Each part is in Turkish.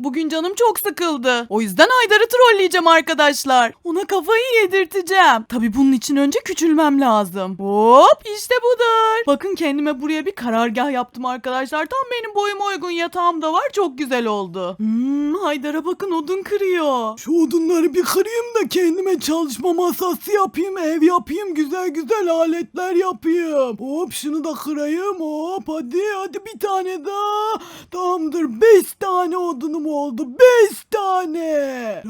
Bugün canım çok sıkıldı. O yüzden Haydar'ı trolleyeceğim arkadaşlar. Ona kafayı yedirteceğim. Tabii bunun için önce küçülmem lazım. Hop işte budur. Bakın kendime buraya bir karargah yaptım arkadaşlar. Tam benim boyuma uygun yatağım da var. Çok güzel oldu. Hmm, Haydar'a bakın odun kırıyor. Şu odunları bir kırayım da kendime çalışma masası yapayım, ev yapayım, güzel güzel aletler yapayım. Hop şunu da kırayım hop hadi hadi bir tane daha. Tamamdır beş tane odunum oldu beş tane.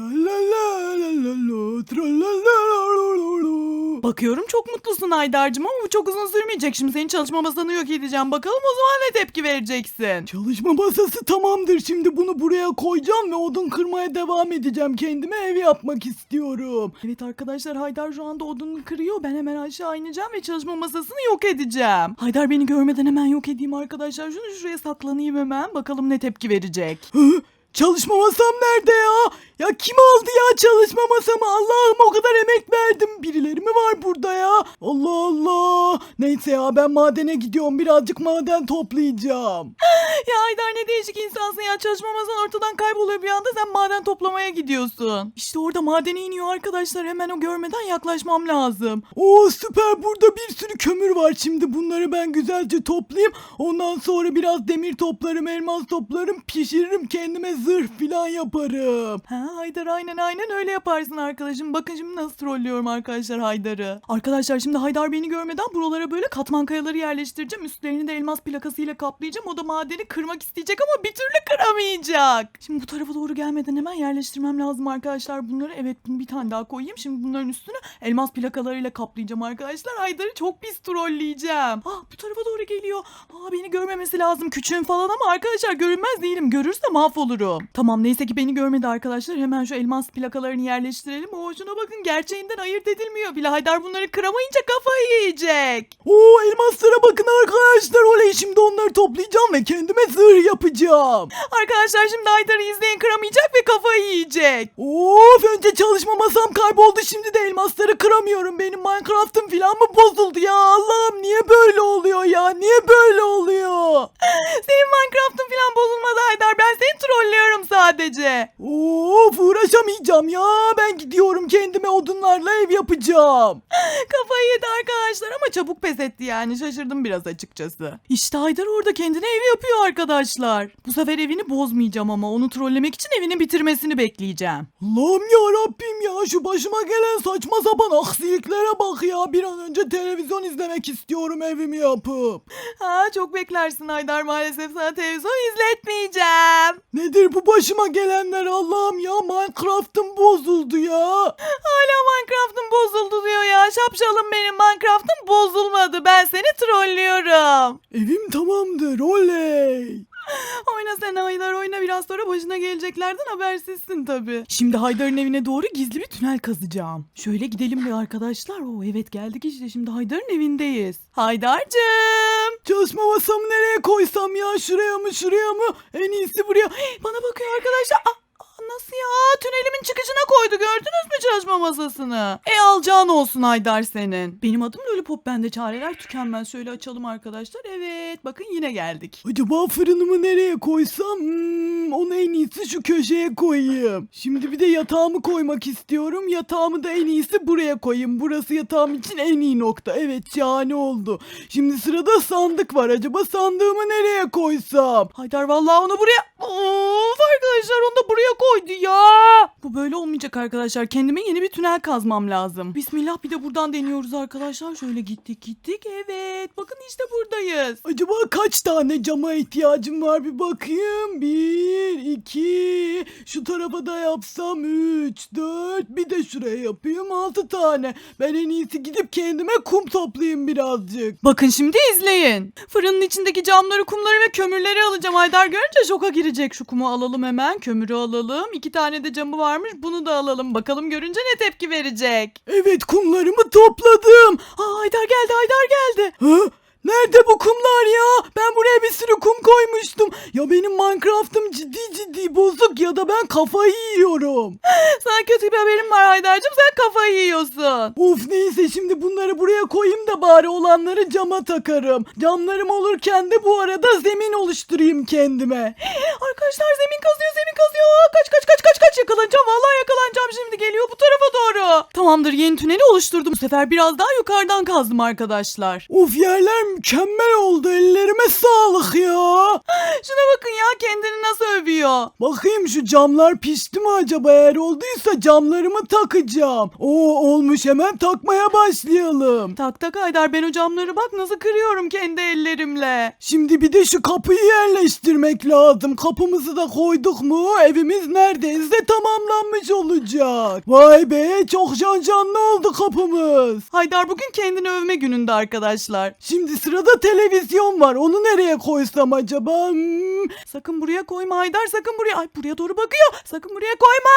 Bakıyorum çok mutlusun Haydar'cığım ama bu çok uzun sürmeyecek. Şimdi senin çalışma masanı yok edeceğim. Bakalım o zaman ne tepki vereceksin? Çalışma masası tamamdır şimdi bunu buraya koyacağım ve odun kırmaya devam edeceğim. Kendime ev yapmak istiyorum. Evet arkadaşlar Haydar şu anda odunu kırıyor. Ben hemen aşağı ineceğim ve çalışma masasını yok edeceğim. Haydar beni görmeden hemen yok edeyim arkadaşlar. Şunu şuraya saklanayım hemen. Bakalım ne tepki verecek. Çalışma masam nerede ya? Ya kim aldı ya çalışma masamı? Allah'ım o kadar emek verdim. Birileri mi var burada ya? Allah Allah. Neyse ya ben madene gidiyorum. Birazcık maden toplayacağım. Ya Haydar ne değişik insansın ya. Çalışma masan ortadan kayboluyor bir anda. Sen maden toplamaya gidiyorsun. İşte orada madene iniyor arkadaşlar. Hemen o görmeden yaklaşmam lazım. Oo süper burada bir sürü kömür var. Şimdi bunları ben güzelce toplayayım. Ondan sonra biraz demir toplarım, elmas toplarım, pişiririm kendime zırh filan yaparım. Ha Haydar aynen aynen öyle yaparsın arkadaşım. Bakın şimdi nasıl trollüyorum arkadaşlar Haydar'ı. Arkadaşlar şimdi Haydar beni görmeden buralara böyle katman kayaları yerleştireceğim. Üstlerini de elmas plakasıyla kaplayacağım. O da madeni kırmak isteyecek ama bir türlü kıramayacak. Şimdi bu tarafa doğru gelmeden hemen yerleştirmem lazım arkadaşlar bunları. Evet bunu bir tane daha koyayım. Şimdi bunların üstünü elmas plakalarıyla kaplayacağım arkadaşlar. Haydar'ı çok pis trolleyeceğim. Ah bu tarafa doğru geliyor. Aa beni görmemesi lazım. Küçüğüm falan ama arkadaşlar görünmez değilim. Görürse mahvolurum. Tamam neyse ki beni görmedi arkadaşlar. Hemen şu elmas plakalarını yerleştirelim. Oo şuna bakın gerçeğinden ayırt edilmiyor bile. Haydar bunları kıramayınca kafayı yiyecek. Oo elmaslara bakın arkadaşlar. Oley şimdi onları toplayacağım ve kendime zırh yapacağım. Arkadaşlar şimdi Haydar'ı izleyin kıramayacak ve kafayı yiyecek. Of önce çalışma masam kayboldu şimdi de elmasları kıramıyorum. Benim Minecraft'ım falan mı bozuldu ya Allah'ım niye böyle oluyor ya niye böyle oluyor? Senin Minecraft'ın falan bozulmadı Haydar. Ben seni trollüyorum sadece. Of uğraşamayacağım ya ben gidiyorum kendime odunlarla ev yapacağım. Kafayı yedi arkadaşlar ama çabuk pes etti yani. Şaşırdım biraz açıkçası. İşte Haydar orada kendine ev yapıyor arkadaşlar. Bu sefer evini bozmayacağım ama onu trollemek için evini bitirmesini bekleyeceğim. Allah'ım ya Rabbim ya şu başıma gelen saçma sapan aksiliklere bak ya bir an önce televizyon izlemek istiyorum evimi yapıp. Ha çok beklersin Haydar maalesef sana televizyon izletmeyeceğim. Nedir bu başıma gelenler Allah'ım ya Minecraft'ım bozuldu ya. Hala Minecraft'ın bozuldu diyor ya. Şapşalım benim Minecraft'ım bozulmadı. Ben seni trollüyorum. Evim tamamdır oley. Oyna sen Haydar oyna biraz sonra başına geleceklerden habersizsin tabi. Şimdi Haydar'ın evine doğru gizli bir tünel kazacağım. Şöyle gidelim bir arkadaşlar. Oo evet geldik işte şimdi Haydar'ın evindeyiz. Haydar'cığım. Çalışma masamı nereye koysam ya şuraya mı şuraya mı en iyisi buraya. Bana bakıyor arkadaşlar. Aa, nasıl ya? Tünelimin çıkışına koydu gördünüz mü çalışma masasını? E alacağın olsun Haydar senin. Benim adım Lollipop bende çareler tükenmez. Şöyle açalım arkadaşlar. Evet bakın yine geldik. Acaba fırınımı nereye koysam? Hmm, onu en iyisi şu köşeye koyayım. Şimdi bir de yatağımı koymak istiyorum. Yatağımı da en iyisi buraya koyayım. Burası yatağım için en iyi nokta. Evet şahane oldu. Şimdi sırada sandık var. Acaba sandığımı nereye koysam? Haydar vallahi onu buraya... Of arkadaşlar onu da buraya koydu ya. Bu böyle olmayacak arkadaşlar. Kendime yeni bir tünel kazmam lazım. Bismillah bir de buradan deniyoruz arkadaşlar. Şöyle gittik gittik. Evet bakın işte buradayız. Acaba kaç tane cama ihtiyacım var bir bakayım. Bir, iki, şu tarafa da yapsam üç, dört, bir de şuraya yapayım altı tane. Ben en iyisi gidip kendime kum toplayayım birazcık. Bakın şimdi izleyin. Fırının içindeki camları, kumları ve kömürleri alacağım. Haydar görünce şoka girecek. Şu kumu alalım hemen. Kömürü alalım. İki tane de camı varmış. Bunu da alalım. Bakalım görünce ne tepki verecek. Evet kumlarımı topladım. Aa, Haydar geldi, Haydar geldi. Ha? Nerede bu kumlar ya? Ben buraya bir sürü kum koymuştum. Ya benim Minecraft'ım ciddi ciddi bozuk ya da ben kafayı yiyorum. Sana kötü bir haberim var Haydar'cığım. Sen kafayı yiyorsun. Of neyse şimdi bunları buraya koyayım da bari olanları cama takarım. Camlarım olurken de bu arada zemin oluşturayım kendime. oh Arkadaşlar zemin kazıyor zemin kazıyor. Kaç kaç kaç kaç kaç yakalanacağım. Vallahi yakalanacağım şimdi geliyor bu tarafa doğru. Tamamdır yeni tüneli oluşturdum. Bu sefer biraz daha yukarıdan kazdım arkadaşlar. Of yerler mükemmel oldu. Ellerime sağlık ya. Şuna bakın ya kendini nasıl övüyor. Bakayım şu camlar pişti mi acaba eğer olduysa camlarımı takacağım. Oo olmuş hemen takmaya başlayalım. Tak tak Haydar ben o camları bak nasıl kırıyorum kendi ellerimle. Şimdi bir de şu kapıyı yerleştirmek lazım. Kapım Kapımızı da koyduk mu evimiz neredeyse tamamlanmış olacak. Vay be çok canlı oldu kapımız. Haydar bugün kendini övme gününde arkadaşlar. Şimdi sırada televizyon var. Onu nereye koysam acaba? Hmm, Sakın buraya koyma Haydar sakın buraya. Ay buraya doğru bakıyor. Sakın buraya koyma.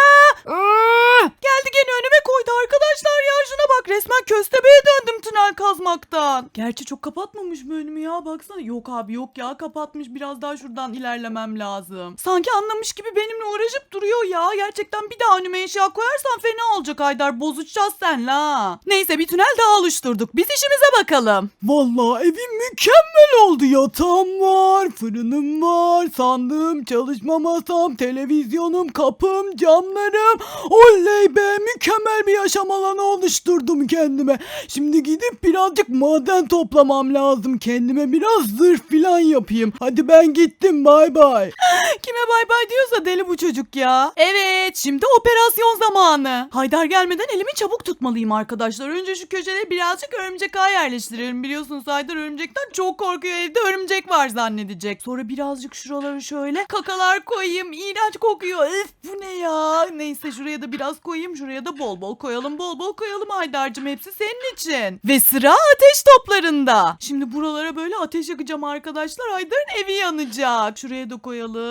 Aa! Geldi gene önüme koydu arkadaşlar ya şuna bak resmen köstebeğe döndüm tünel kazmaktan. Gerçi çok kapatmamış mı önümü ya baksana. Yok abi yok ya kapatmış biraz daha şuradan ilerlemem lazım. Sanki anlamış gibi benimle uğraşıp duruyor ya. Gerçekten bir daha önüme eşya koyarsan fena olacak Haydar bozacağız senle ha. Neyse bir tünel daha oluşturduk. Biz işimize bakalım. Vallahi evim mükemmel oldu. Yatağım var, fırınım var, sandığım, çalışma masam, televizyonum, kapım, camlarım. Oley be mükemmel bir yaşam alanı oluşturdum kendime. Şimdi gidip birazcık maden toplamam lazım. Kendime biraz zırh falan yapayım. Hadi ben gittim bay bay. Kime bay bay diyorsa deli bu çocuk ya. Evet şimdi operasyon zamanı. Haydar gelmeden elimi çabuk tutmalıyım arkadaşlar. Önce şu köşede birazcık örümcek ağ yerleştirelim. Biliyorsunuz Haydar örümcekten çok korkuyor evde örümcek var zannedecek. Sonra birazcık şuraları şöyle kakalar koyayım. İğrenç kokuyor. Öf bu ne ya. Neyse şuraya da biraz koyayım. Şuraya da bol bol koyalım. Bol bol koyalım Haydar'cığım. Hepsi senin için. Ve sıra ateş toplarında. Şimdi buralara böyle ateş yakacağım arkadaşlar. Haydar'ın evi yanacak. Şuraya da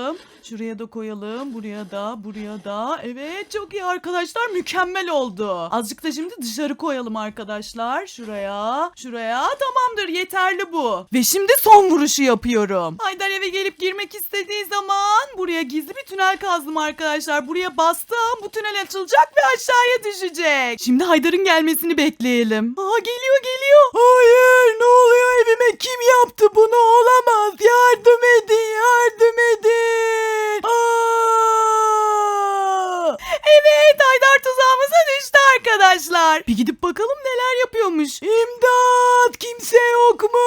koyalım. Şuraya da koyalım. Buraya da, buraya da. Evet çok iyi arkadaşlar. Mükemmel oldu. Azıcık da şimdi dışarı koyalım arkadaşlar. Şuraya, şuraya. Tamamdır yeterli bu. Ve şimdi son vuruşu yapıyorum. Haydar eve gelip girmek istediği zaman buraya gizli bir tünel kazdım arkadaşlar. Buraya bastım. Bu tünel açılacak ve aşağıya düşecek. Şimdi Haydar'ın gelmesini bekleyelim. Aa geliyor geliyor. Hayır ne oluyor evime kim yaptı bunu olamaz yardım edin yardım edin. Evet Haydar tuzağımıza düştü arkadaşlar. Bir gidip bakalım neler yapıyormuş. İmdat kimse yok mu?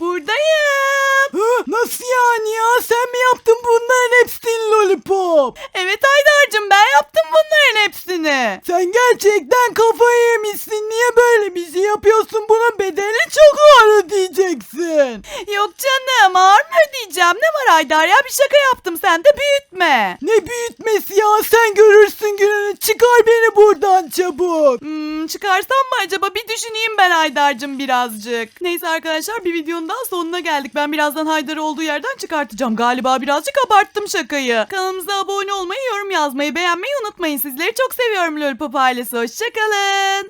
Buradayım. Hı, nasıl yani ya sen mi yaptın bunların hepsini lollipop? Evet Haydar'cığım ben yaptım bunların hepsini. Sen gerçekten kafayı yemişsin niye böyle bir şey yapıyorsun bunun bedelini çok ağır ödeyeceksin. Yok canım ağır mı ödeyeceğim? Ne var Haydar ya bir şaka yaptım sen de büyütme. Ne büyütmesi ya sen görürsün gününü çıkar beni buradan çabuk. Hmm, çıkarsam mı acaba bir düşüneyim ben Haydar'cığım birazcık. Neyse arkadaşlar bir videonun daha sonuna geldik. Ben birazdan Haydar'ı olduğu yerden çıkartacağım. Galiba birazcık abarttım şakayı. Kanalımıza abone olmayı, yorum yazmayı, beğenmeyi unutmayın. Sizleri çok seviyorum Lollipop ailesi. Hoşçakalın.